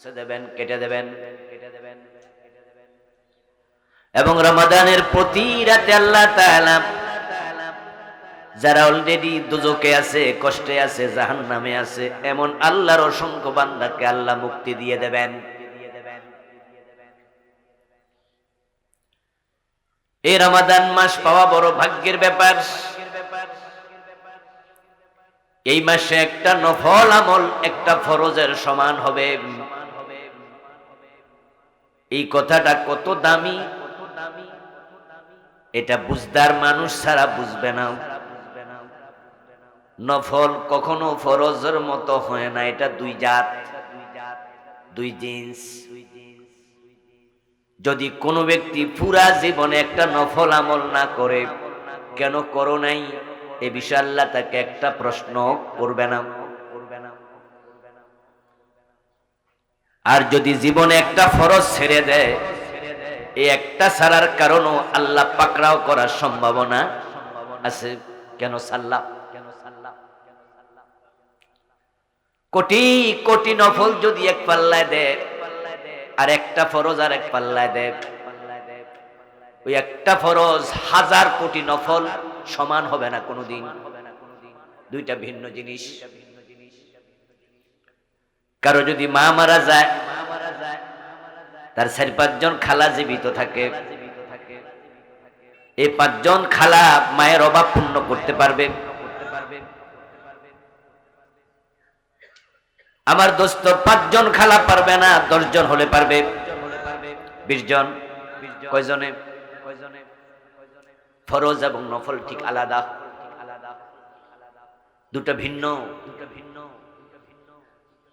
কেটে দেবেন কেটে দেবেন এবং রমাদানের প্রতি রাতে আল্লাহ যারা অলরেডি দুজকে আছে, কষ্টে আছে জাহান নামে আছে, এমন আল্লাহর অসংখ্য বান্দাকে আল্লাহ মুক্তি দিয়ে দেবেন। এই রমাদান মাস পাওয়া বড় ভাগ্যের ব্যাপার। এই মাসে একটা নফল আমল, একটা ফরজের সমান হবে। এই কথাটা কত দামি? এটা বুঝদার মানুষ ছাড়া বুঝবে না। নফল কখনো ফরজের মতো হয় না। এটা দুই জাত, দুই জিন্স। যদি কোনো ব্যক্তি পুরা জীবনে একটা নফল আমল না করে, কেন করো নাই? এ বিষয়ে আল্লাহ তাকে একটা প্রশ্ন করবে না। আর যদি জীবনে একটা ফরজ ছেড়ে দেয়, এই একটা ছাড়ার কারণও আল্লাহ পাকড়াও করার সম্ভাবনা আছে। কেন সাল্লাহ কোটি কোটি নফল যদি এক পাল্লায় দেয়, আর একটা ফরজ আর এক পাল্লায় দেয়, ওই একটা ফরজ হাজার কোটি নফল সমান হবে না কোনোদিন। দুইটা ভিন্ন জিনিস। কারও যদি মা মারা যায়, তার চারি পাঁচজন খালা জীবিত থাকে। এই পাঁচজন খালা মায়ের অভাব পূর্ণ করতে পারবে। আমার দোস্ত, পাঁচজন খালা পারবে না, দশজন হলে পারবে। বিশ জন কয়জনে? ফরজ এবং নফল ঠিক আলাদা। দুটো ভিন্ন দুটো ভিন্ন।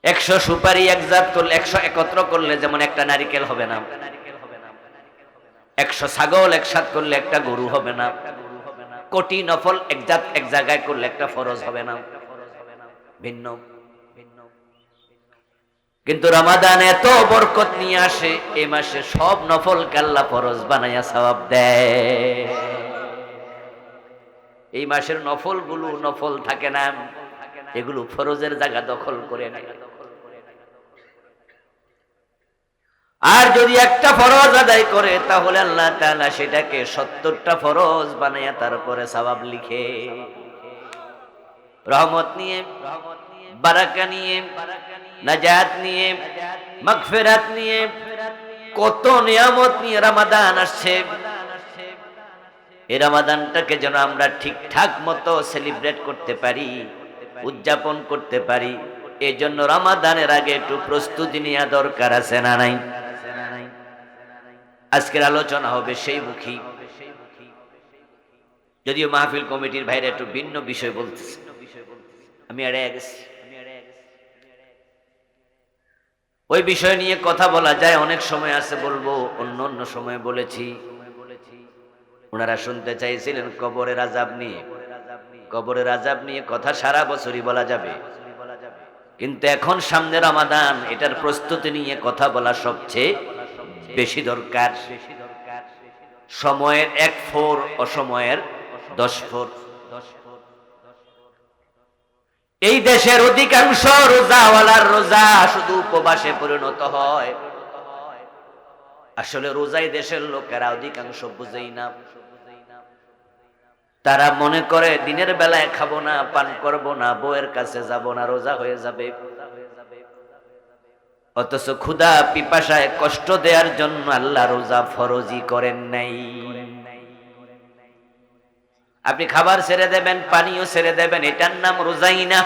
একশো সুপারি একজাত করলে, একশো একত্র করলে যেমন একটা নারিকেল হবে না। একশো ছাগল একসাথ করলে একটা গরু হবে না। কোটি নফল একজাত এক জায়গায় করলে একটা ফরজ হবে না। ভিন্ন। কিন্তু রমাদান এত বরকত নিয়ে আসে, এ মাসে সব নফল কাল্লা ফরজ বানাইয়া সবাব দেয়। এই মাসের নফলগুলো নফল থাকে না, এগুলো ফরজের জায়গা দখল করে নেয়। আর যদি একটা ফরজ আদায় করে, তাহলে আল্লাহ তাআলা সেটাকে সত্তরটা ফরজ বানাইয়া তারপরে সবাব লিখে। রহমত নিয়ে, বারাকা নিয়ে, নাজাত নিয়ে, মাগফিরাত নিয়ে, কত নিয়ামত নিয়ে রামাদান আসছে। এই রমাদানটাকে যেন আমরা ঠিকঠাক মতো সেলিব্রেট করতে পারি, উদযাপন করতে পারি এই জন্য রমাদানের আগে একটু প্রস্তুতি নেওয়া দরকার আছে না নাই? আজকের আলোচনা হবে সেই মুখী। যদিও মাহফিল কমিটির ভাইরা একটু ভিন্ন বিষয় বলতেছে। আমি এড়িয়ে গেছি। ওই বিষয় নিয়ে কথা বলা যায়, অনেক সময় আছে বলব, অন্য অন্য সময় বলেছি। ওনারা শুনতে চাইছিলেন কবরের আজাব নিয়ে। কবরের আজাব নিয়ে কথা সারা বছরই বলা যাবে। কিন্তু এখন সামনে রমাদান, এটার প্রস্তুতি নিয়ে কথা বলা সবচেয়ে বেশি দরকার। সময়ের এক ফোর, অসময়ের দশ ফোর। এই দেশের অধিকাংশ রোজাওয়ালার রোজা শুধু উপবাসে পরিণত হয়। আসলে রোজাই দেশের লোকেরা অধিকাংশ বুঝেই না। তারা মনে করে, দিনের বেলায় খাব না, পান করব না, বউয়ের কাছে যাব না, রোজা হয়ে যাবে। অথচ ক্ষুধা পিপাসায় কষ্ট দেওয়ার জন্য আল্লাহ রোজা ফরজি করেন নাই। আপনি খাবার ছেড়ে দেবেন, পানিও ছেড়ে দেবেন, এটার নাম রোজাই না।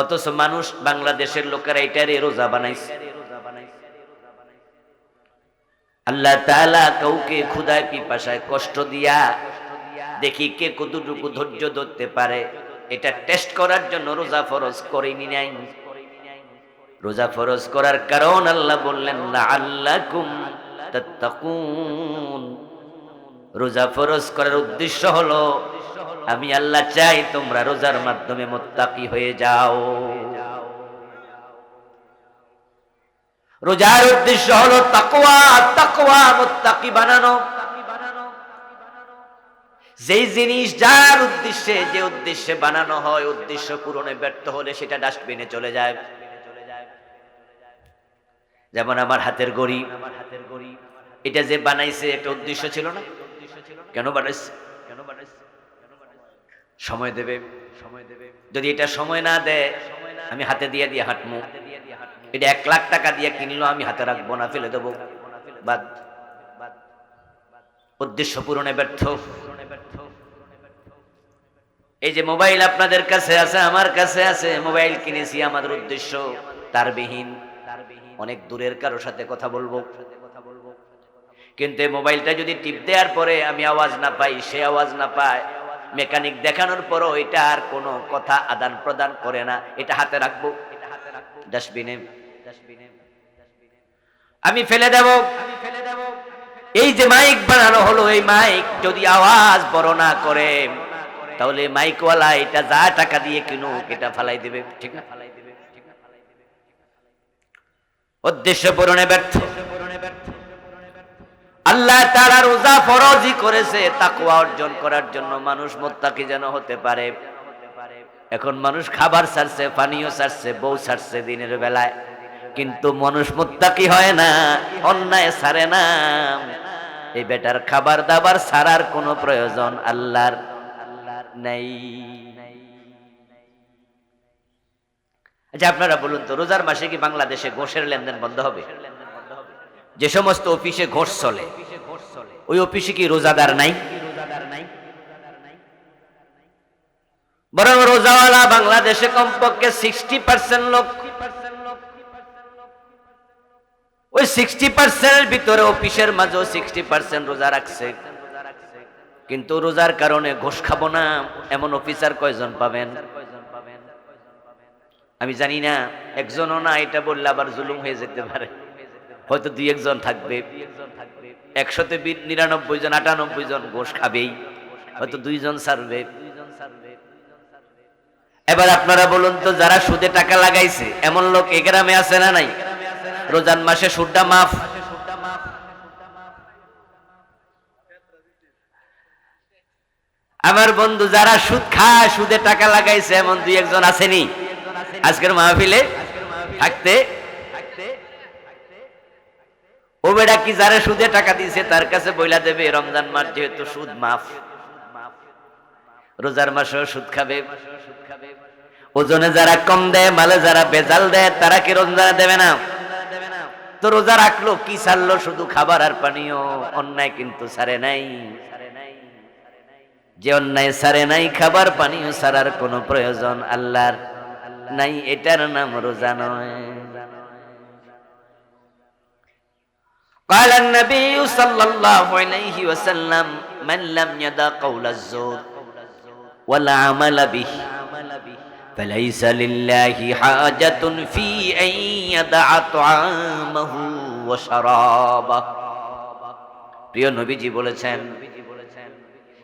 অথচ মানুষ বাংলাদেশের লোকেরা এটারই রোজা বানাইছে। আল্লাহ তাআলা কাউকে ক্ষুধায় পিপাসায় কষ্ট দিয়া দেখি কে কতটুকু ধৈর্য ধরতে পারে। এটা টেস্ট করার জন্য রোজা ফরজ করেনি নাই। রোজা ফরজ করার কারণ আল্লাহ বললেন, লাআল্লাকুম তাত্তাকুন। রোজা ফরজ করার উদ্দেশ্য হলো, আমি আল্লাহ চাই তোমরা রোজার মাধ্যমে মোত্তাকি হয়ে যাও। রোজার উদ্দেশ্য হলো তাকওয়া তাকওয়া মুত্তাকি বানানো। যেই জিনিস যার উদ্দেশ্যে, যে উদ্দেশ্যে বানানো হয়, উদ্দেশ্য পূরণে ব্যর্থ হলে সেটা ডাস্টবিনে চলে যায়। যেমন আমার হাতের গড়ি। আমার হাতের গড়ি এটা যে বানাইছে, একটা উদ্দেশ্য ছিল না? কেন বানাইছে? কেন সময় দেবে। সময় দেবে যদি এটা সময় না দেয়, আমি হাতে দিয়ে দিয়ে হাঁটমু। এটা এক লাখ টাকা দিয়ে কিনলো, আমি হাতে রাখব না, ফেলে দেবো। বাদ। উদ্দেশ্য পূরণে ব্যর্থ। এই যে মোবাইল আপনাদের কাছে আছে, আমার কাছে আছে, মোবাইল কিনেছি, আমাদের উদ্দেশ্য তার বিহীন অনেক দূরের কারোর সাথে কথা বলব। কিন্তু মোবাইলটা যদি টিপ দেওয়ার পরে আমি আওয়াজ না পাই, সে আওয়াজ না পায়, মেকানিক দেখানোর পরও এটা আর কোনো কথা আদান প্রদান করে না। এটা হাতে রাখব। ডাস্টবিনে। আমি ফেলে দেব। এই যে মাইক বানানো হলো, এই মাইক যদি আওয়াজ বড় না করে, তাহলে মাইকওয়ালা এটা যা টাকা দিয়ে কিনুক, এটা ফালাই দেবে, ঠিক না ফালাই দেবে উদ্দেশ্য পূরণে ব্যর্থ। আল্লাহ তারা রোজা ফরজি করেছে তাকুয়া অর্জন করার জন্য মানুষ মোত্তাকি যেন হতে পারে। এখন মানুষ খাবার ছাড়ছে, পানীয় ছাড়ছে, বউ ছাড়ছে দিনের বেলায়। কিন্তু মানুষ মোত্তাকি হয় না, অন্যায় ছাড়ে না। এই বেটার খাবার দাবার ছাড়ার কোনো প্রয়োজন আল্লাহর নাই। আচ্ছা আপনারা বলুন তো, রোজার মাসে কি বাংলাদেশে ঘোষের লেনদেন বন্ধ হবে? যে সমস্ত অফিসে ঘোষ চলে, ওই অফিসে কি রোজাদার নাই? বরং রোজাওয়ালা বাংলাদেশে কমপক্ষে সিক্সটি পার্সেন্ট লোক। ওই সিক্সটি পার্সেন্টের ভিতরে অফিসের মাঝেও সিক্সটি পার্সেন্ট রোজা রাখছে। কিন্তু রোজার কারণে ঘোষ খাব না, এমন অফিসার কয়জন পাবেন? আমি জানি না, একজনও না, এটা বললে আবার জুলুম হয়ে যেতে পারে। হয়তো দুই একজন থাকবে। একশোতে নিরানব্বই জন, আটানব্বই জন ঘোষ খাবেই। হয়তো দুইজন সারবে। এবার আপনারা বলুন তো, যারা সুদে টাকা লাগাইছে, এমন লোক এ গ্রামে আছে না নাই? রোজান মাসে সুদটা মাফ। আমার বন্ধু, যারা সুদ খায়, সুদে টাকা লাগাইছে, এমন দুই একজন আসেনি আজকের মাহফিলে থাকতে ও বেড়া কি যারা সুদে টাকা দিয়েছে, তার কাছে বইলা দেবে, রমজান মাস যেহেতু সুদ মাফ। রোজার মাসেও সুদ খাবে। ওজনে যারা কম দেয়, মালে যারা বেজাল দেয়, তারা কি রমজানে দেবে না? তো রোজা রাখল, কি ছাড়লো? শুধু খাবার আর পানীয়। অন্যায় কিন্তু ছাড়ে নাই। যে অন্যায় ছাড়ে নাই, খাবার পানীয় ছাড়ার কোনো প্রয়োজন আল্লাহর নাই এটার নাম রোজা নয় قال النبي صلى الله عليه وسلم من لم يدع قول الزور ولا عمل به فليس لله حاجة في أن يدع طعامه وشرابه প্রিয় নবীজি বলেছেন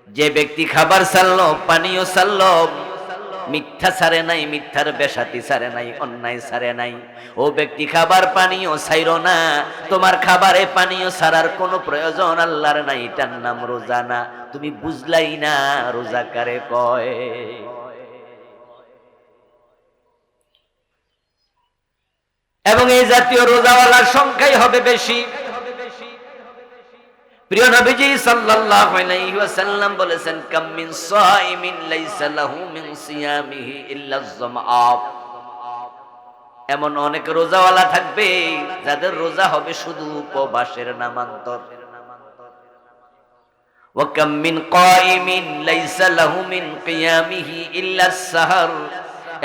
যে ব্যক্তি খাবার সারলো পানীয় সারলো মিথ্যা সারে নাই, মিথ্যার বেসাতি সারে নাই, অন্যায় সারে নাই। ও ব্যক্তি, খাবার পানীয় সাইরো না। তোমার খাবারে পানীয় সারার কোনো প্রয়োজন আল্লাহর নাই। এটার নাম রোজা না। তুমি বুঝলাই না রোজা কারে কয়। এবং এই জাতীয় রোজাওয়ালার সংখ্যাই হবে বেশি। প্রিয় নবীজি সাল্লাল্লাহু আলাইহি ওয়াসাল্লাম বলেছেন, কাম মিন সাইমিন লাইসা লাহু মিন সিয়ামিহি ইল্লা এমন অনেক রোজাওয়ালা থাকবে, যাদের রোজা হবে শুধু উপবাসের নামান্তর। মিন মিন ইল্লা সাহর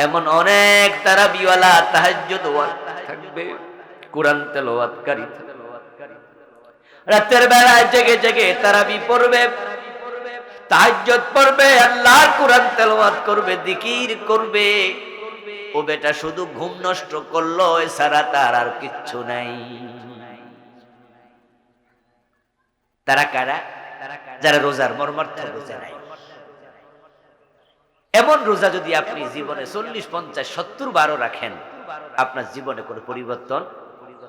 এমন অনেক তারাবিওয়ালা তাহাজ্জুদ থাকবে, কোরআন তেলাওয়াতকারী থাকবে। রাতের বেলায় জেগে জেগে তারাবি পড়বে। তাহাজ্জত পড়বে, আল্লাহর কোরআন তেলাওয়াত করবে, জিকির করবে। ও বেটা শুধু ঘুম নষ্ট করল এছাড়া তার আর কিচ্ছু নাই। তারা কারা? যারা রোজার মর্মার্থ বোঝে নাই। এমন রোজা যদি আপনি জীবনে চল্লিশ, পঞ্চাশ, সত্তর বারো রাখেন, আপনার জীবনে কোনো পরিবর্তন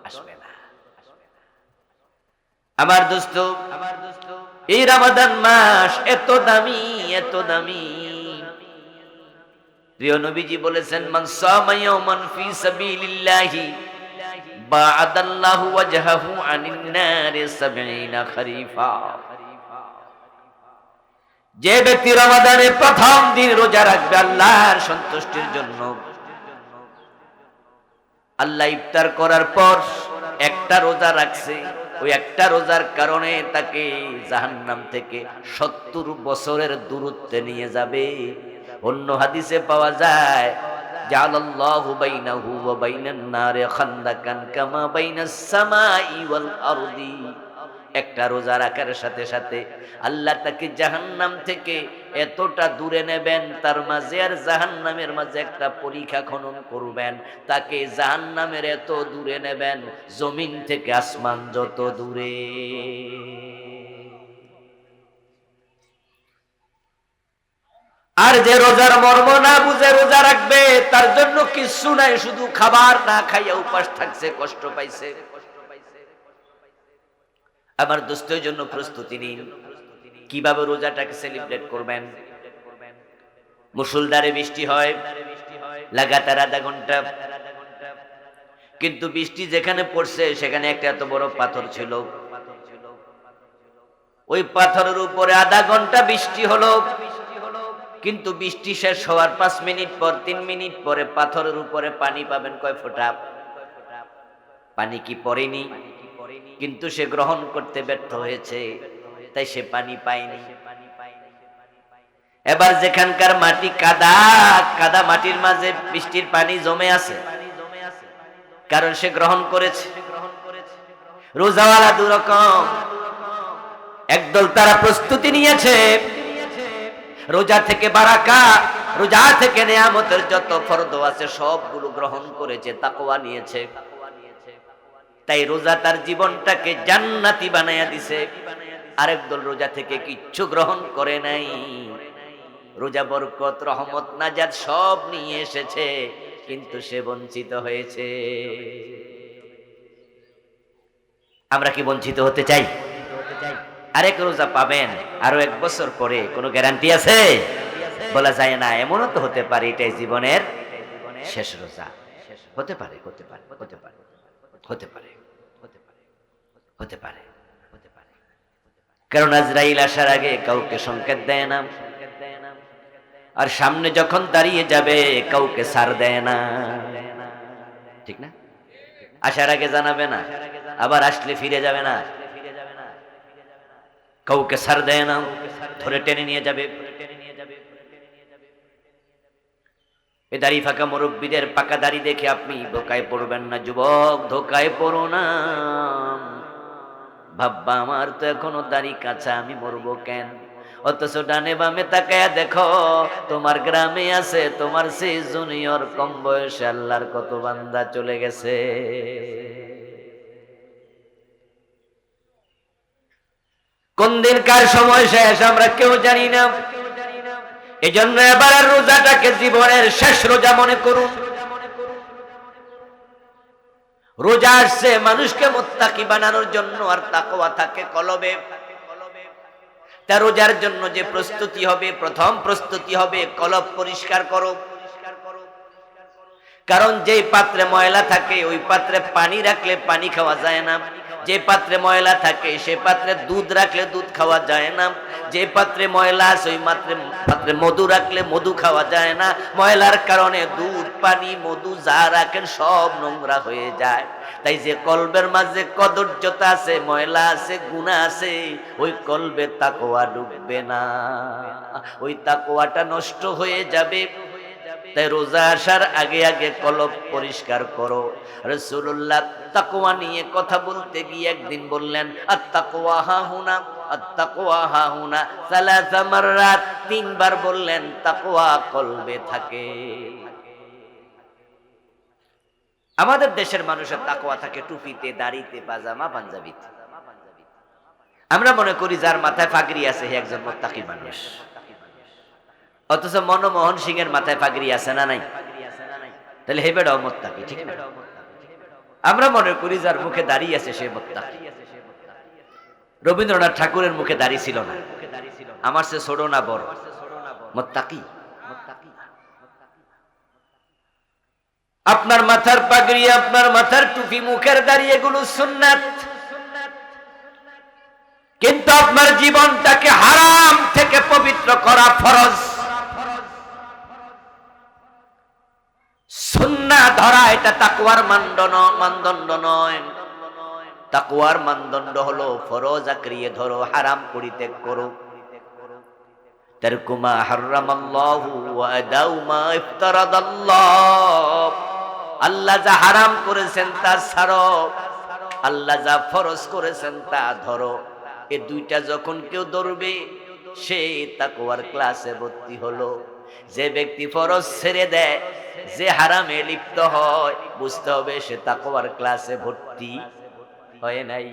আসবে আমার দোস্ত, এই রামাদান মাস এত দামি এত দামি। প্রিয় নবীজি বলেছেন, মান ফি সাবিলিল্লাহি, বাআদাল্লাহু ওয়াজহাহু আনিন নারি 70 খরিফা। যে ব্যক্তি রমাদানের প্রথম দিন রোজা রাখবে, আল্লাহর সন্তুষ্টির জন্য। আল্লাহ ইফতার করার পর একটা রোজা রাখছে। ওই একটা রোজার কারণে তাকে জাহান্নাম থেকে সত্তর বছরের দূরত্বে নিয়ে যাবে। অন্য হাদিসে পাওয়া যায় একটা রোজা রাখার সাথে সাথে আল্লাহ তাকে জাহান্নাম থেকে এতটা দূরে নেবেন, তার মাঝে আর জাহান্নামের মাঝে একটা পরীক্ষা খনন করবেন। তাকে জাহান্নামের এত দূরে নেবেন, জমিন থেকে আসমান যত দূরে। আর যে রোজার মর্ম না বুঝে রোজা রাখবে, তার জন্য কিছু নাই, শুধু খাবার না খাইয়া উপাস থাকছে, কষ্ট পাইছে। আমার দোস্তের জন্য প্রস্তুতি নিন। কীভাবে রোজাটাকে সেলিব্রেট করবেন? মুসুলদারে বৃষ্টি হয়, লাগাতার আধা ঘণ্টা। কিন্তু বৃষ্টি যেখানে পড়ছে, সেখানে একটা এত বড় পাথর ছিল। ওই পাথরের উপরে আধা ঘণ্টা বৃষ্টি হলো। কিন্তু বৃষ্টি শেষ হওয়ার পাঁচ মিনিট পর, তিন মিনিট পরে পাথরের উপরে পানি পাবেন কয় ফোঁটা? পানি কি পড়েনি? কিন্তু সে গ্রহণ করতে ব্যর্থ হয়েছে। তাই সে পানি পায়নি। এবার যেখানকার মাটি কাদা কাদা মাটির মাঝে বৃষ্টির পানি জমে আছে। কারণ সে গ্রহণ করেছে। রোজাওয়ালা দুরকম। একদল তারা প্রস্তুতি নিয়েছে। রোজা থেকে বারাকা, রোজা থেকে নেয়ামতের যত ফরদ আছে, সবগুলো গ্রহণ করেছে, তাকওয়া নিয়েছে। তাই রোজা তার জীবনটাকে জান্নাতি বানাইয়া দিছে। আরেক দল রোজা থেকে কিচ্ছু গ্রহণ করে নাই। রোজা বরকত, রহমত নাজাদ সব নিয়ে এসেছে, কিন্তু সে বঞ্চিত হয়েছে। আমরা কি বঞ্চিত হতে চাই? আরেক রোজা পাবেন, আরও এক বছর পরে, কোনো গ্যারান্টি আছে? বলা যায় না, এমনও তো হতে পারে, এটাই জীবনের শেষ রোজা। হতে পারে হতে পারে হতে পারে হতে পারে হতে পারে হতে পারে। কারণ আজরাইল আসার আগে কাউকে সংকেত দেয় না। আর সামনে যখন দাঁড়িয়ে যাবে, কাউকে সার দেয় না। ঠিক না? আসার আগে জানাবে না, আবার আসলে ফিরে যাবে না। কাউকে সার দেয় না, ধরে টেনে নিয়ে যাবে। এ দাড়ি ফাঁকা মুরব্বীদের পাকা দাড়ি দেখে আপনি ধোকায় পড়বেন না, যুবক, ধোকায় পড়ো না। ভাববা, আমার তো এখনও দাড়ি কাঁচা, আমি মরবো কেন? অথচ ডানে বামে তাকায়া দেখো, তোমার গ্রামে আছে, তোমার সেই জুনিয়র, কম বয়সে আল্লাহর কত বান্দা চলে গেছে। কোন দিন কার সময় শেষ, আমরা কেউ জানি না। এই জন্য এবার রোজাটাকে জীবনের শেষ রোজা মনে করুন। রোজা আসছে, মানুষকে মোত্তাকি বানানোর জন্য আর তাকওয়া থাকে কলবে। তা রোজার জন্য যে প্রস্তুতি হবে, প্রথম প্রস্তুতি হবে কলব পরিষ্কার করো। কারণ যে পাত্রে ময়লা থাকে, ওই পাত্রে পানি রাখলে পানি খাওয়া যায় না। যে পাত্রে ময়লা থাকে, সে পাত্রে দুধ রাখলে দুধ খাওয়া যায় না। যে পাত্রে ময়লা আছে, ওই পাত্রে মধু রাখলে মধু খাওয়া যায় না। ময়লার কারণে দুধ, পানি, মধু যা রাখেন সব নোংরা হয়ে যায়। তাই যে কলবের মাঝে কদর্যতা আছে, ময়লা আছে, গুণা আছে, ওই কলবে তাকোয়া ডুববে না। ওই তাকোয়াটা নষ্ট হয়ে যাবে। তাই রোজা আসার আগে আগে কলব পরিষ্কার করো। রসুল্লাহ তাকোয়া নিয়ে কথা বলতে গিয়ে একদিন বললেন আত্তাকোয়া হা হুনা আত্তাকোয়া হা হুনা সালাসা মাররাত, তিনবার বললেন, তাকোয়া কলবে থাকে। আমাদের দেশের মানুষের তাকোয়া থাকে টুপিতে, দাড়িতে, পাজামা, পাঞ্জাবিতে। আমরা মনে করি যার মাথায় ফাগরি আছে হে একজন মোত্তাকি মানুষ। অথচ মনমোহন সিং এর মাথায় পাগড়ি আছে না নাই? তাহলে হেবেটাও মোত্তাকি, ঠিক না? আমরা মনে করি যার মুখে দাঁড়িয়ে আছে সে মোত্তাকি। রবীন্দ্রনাথ ঠাকুরের মুখে দাঁড়িয়ে ছিল না। আমার সে ছোট না বড়? মোত্তাকি। আপনার মাথার পাগড়ি, আপনার মাথার টুপি, মুখের দাঁড়িয়ে এগুলো সুন্নাত। কিন্তু আপনার জীবনটাকে হারাম থেকে পবিত্র করা ফরজ সুন্না ধরা এটা তাকুয়ার মানদণ্ড নয়। তাকুয়ার মানদণ্ড হলো ফরজ আক্রিয়ে ধরো, হারাম পরিত্যাগ করো। তারকুমা হারামাল্লাহু ওয়া আদাউ মা ইফতারাদাল্লাহ। আল্লাহ যা হারাম করেছেন তা ছাড়ো। আল্লাহ যা ফরজ করেছেন তা ধরো। এ দুইটা যখন কেউ ধরবে, সে তাকুয়ার ক্লাসে ভর্তি হলো। যে ব্যক্তি ফরজ ছেড়ে দেয় যে হারামে লিপ্ত হয়, বুঝতে হবে সে তাকুয়ার ক্লাসে ভর্তি হয় নাই।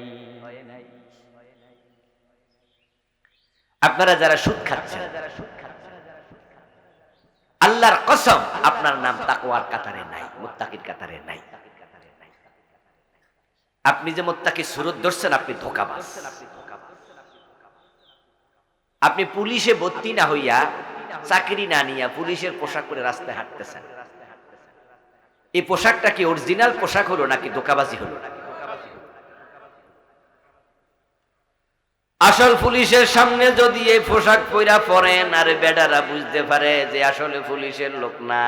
আপনারা যারা সুদ খাচ্ছেন, আল্লাহর কসম, আপনার নাম তাকওয়ার কাতারে নাই, মুত্তাকির কাতারে নাই। আপনি যে মুত্তাকি সুরত ধরছেন, আপনি ধোকাবাজ। আপনি পুলিশে ভর্তি না হইয়া, চাকরি না নিয়া পুলিশের পোশাক করে রাস্তায় হাঁটতেছেন। এই পোশাকটা কি অরিজিনাল পোশাক হলো নাকি ধোকাবাজি হলো? আসল পুলিশের সামনে যদি এই পোশাক পইরা পরেন আর বেডারা বুঝতে পারে যে আসলে পুলিশের লোক না।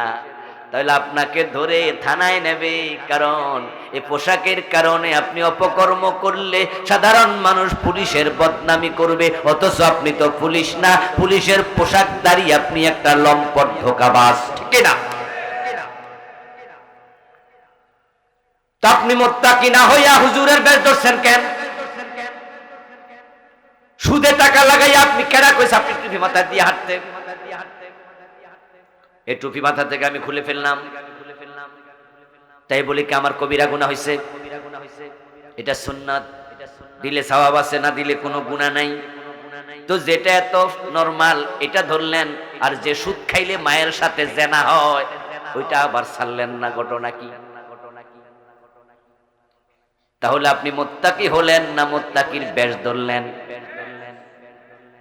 তাহলে আপনাকে ধরে থানায় নেবে, কারণ এই পোশাকের কারণে আপনি অপকর্ম করলে সাধারণ মানুষ পুলিশের বদনামি করবে, অথচ আপনি তো পুলিশ না। পুলিশের পোশাক দাঁড়িয়ে আপনি একটা লম্পট ধোকাবাজ, ঠিক না? আপনি মোত্তাকি না হইয়া হুজুরের বেশ ধরছেন কেন? সুদে টাকা লাগাই আপনি কেডা কইছে? আপনি টুপি মাথা দিয়ে হাঁটতে এই টুপি মাথা থেকে আমি খুলে ফেললাম। তাই বলি কি আমার কবিরা গুণা হয়েছে এটা সুন্নাত। দিলে সওয়াব আছে, না দিলে কোনো গুণা নাই। তো যেটা এত নরমাল এটা ধরলেন, আর যে সুদ খাইলে মায়ের সাথে জেনা হয়, ওইটা আবার ছাড়লেন না, ঘটনা কি? তাহলে আপনি মোত্তাকি হলেন না মোত্তাকির বেশ ধরলেন?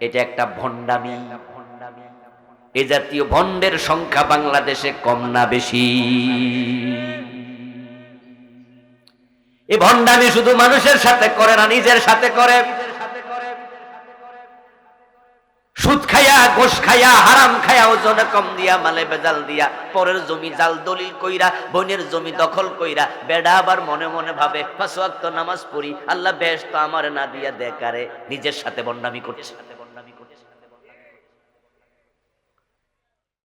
এটা একটা ভণ্ডামি। এ জাতীয় ভণ্ডের সংখ্যা বাংলাদেশে কম না বেশি। এ ভণ্ডামি শুধু মানুষের সাথে করে না, নিজের সাথে করে। সুদ খায়া গোস খায়া, হারাম খায়া, ওজনে কম দিয়া, মালে বেজাল দিয়া, পরের জমি জাল দলিল কইরা বোনের জমি দখল কইরা, বেডা আবার মনে মনে ভাবে, পাঁচ নামাজ পড়ি, আল্লাহ বেশ তো আমার না দিয়া দেখারে, নিজের সাথে বন্ডামি করছে।